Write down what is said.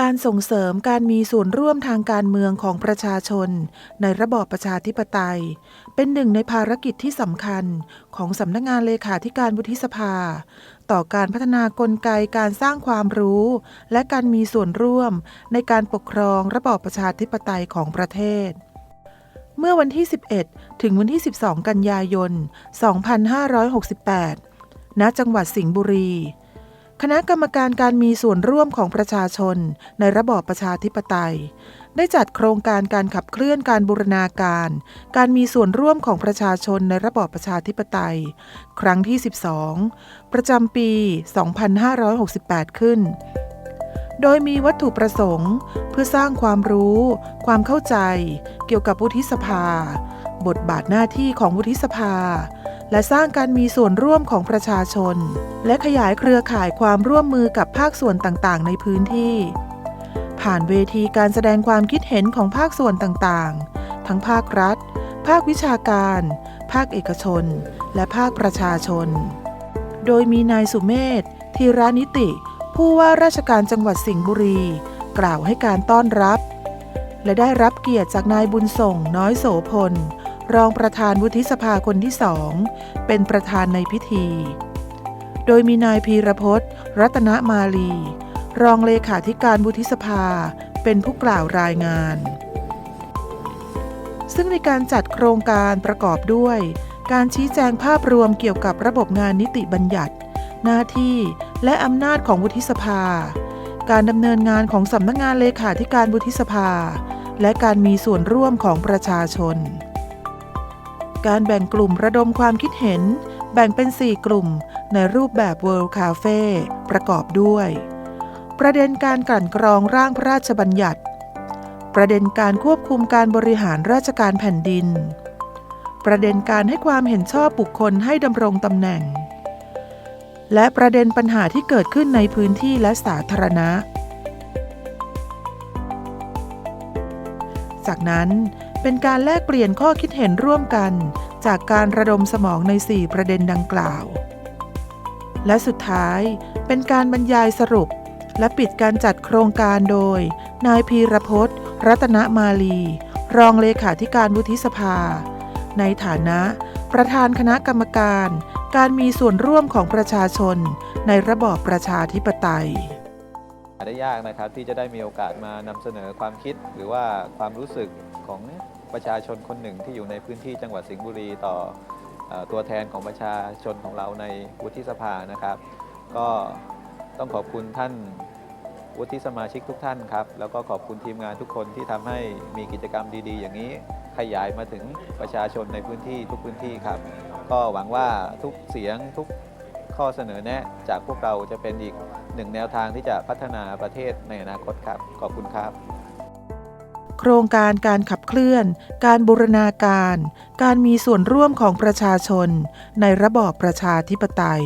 การส่งเสริมการมีส่วนร่วมทางการเมืองของประชาชน ในระบอบประชาธิปไตย เป็นหนึ่งในภารกิจที่สำคัญของสำนักงานเลขาธิการวุฒิสภา ต่อการพัฒนากลไกการสร้างความรู้ และการมีส่วนร่วมในการปกครองระบอบประชาธิปไตยของประเทศเมื่อวันที่ 11 ถึงวันที่ 12 กันยายน 2568 ณ จังหวัดสิงห์บุรี คณะกรรมการการมีส่วนร่วมของประชาชน ในระบอบประชาธิปไตย ได้จัดโครงการการขับเคลื่อนการบูรณาการ การมีส่วนร่วมของประชาชนในระบอบประชาธิปไตย ครั้งที่ 12 ประจำปี 2568 ขึ้น โดยมีวัตถุประสงค์ เพื่อสร้างความรู้ ความเข้าใจ เกี่ยวกับวุฒิสภา บทบาทหน้าที่ของวุฒิสภา และสร้างการมีส่วนร่วมของประชาชน และขยายเครือข่ายความร่วมมือกับภาคส่วนต่างๆ ในพื้นที่ ผ่านเวทีการแสดงความคิดเห็นของภาคส่วนต่างๆ ทั้งภาครัฐ ภาควิชาการ ภาคเอกชน และภาคประชาชน โดยมีนายสุเมธธีรานิติ ผู้ว่าราชการจังหวัดสิงห์บุรี กล่าวให้การต้อนรับ และได้รับเกียรติจากนายบุญส่งน้อยโสพล รองประธานวุฒิสภาคนที่สองเป็นประธานในพิธี โดยมีนายพีรพจน์ รัตนมาลี รองเลขาธิการวุฒิสภาเป็นผู้กล่าวรายงาน ซึ่งในการจัดโครงการประกอบด้วย การชี้แจงภาพรวมเกี่ยวกับระบบงานนิติบัญญัติ หน้าที่และอำนาจของวุฒิสภา การดำเนินงานของสำนักงานเลขาธิการวุฒิสภา และการมีส่วนร่วมของประชาชน การแบ่งกลุ่มระดมความคิดเห็น แบ่งเป็น 4 กลุ่ม ในรูปแบบ World Cafe ประกอบด้วย ประเด็นการกลั่นกรองร่างพระราชบัญญัติ ประเด็นการควบคุมการบริหารราชการแผ่นดิน ประเด็นการให้ความเห็นชอบบุคคลให้ดำรงตำแหน่ง และประเด็นปัญหาที่เกิดขึ้นในพื้นที่และสาธารณะจากนั้น เป็นการแลกเปลี่ยนข้อคิดเห็นร่วมกัน จากการระดมสมองใน 4 ประเด็นดังกล่าว และสุดท้ายเป็นการบรรยายสรุป และปิดการจัดโครงการโดย นายพีรพจน์รัตนมาลี รองเลขาธิการวุฒิสภา ในฐานะ ประธานคณะกรรมการ การมีส่วนร่วมของประชาชน ในระบอบประชาธิปไตย ได้ยากนะครับที่จะได้มีโอกาสมานำเสนอความคิด หรือว่าความรู้สึกของประชาชนคนหนึ่งที่อยู่ในพื้นที่จังหวัดสิงห์บุรีต่ออตัวแทนของประชาชนของเราในวุฒิสภานะครับ ก็ต้องขอบคุณท่านวุฒิสมาชิกทุกท่านครับ แล้วก็ขอบคุณทีมงานทุกคนที่ทำให้มีกิจกรรมดี ๆ อย่างนี้ขยายมาถึงประชาชนในพื้นที่ทุกพื้นที่ครับ ก็หวังว่าทุกเสียงทุกข้อเสนอแนะจากพวกเราจะเป็นอีก หนึ่งแนวทางที่จะพัฒนาประเทศในอนาคตครับ ขอบคุณครับ โครงการการขับเคลื่อน การบูรณาการ การมีส่วนร่วมของประชาชน ในระบอบประชาธิปไตย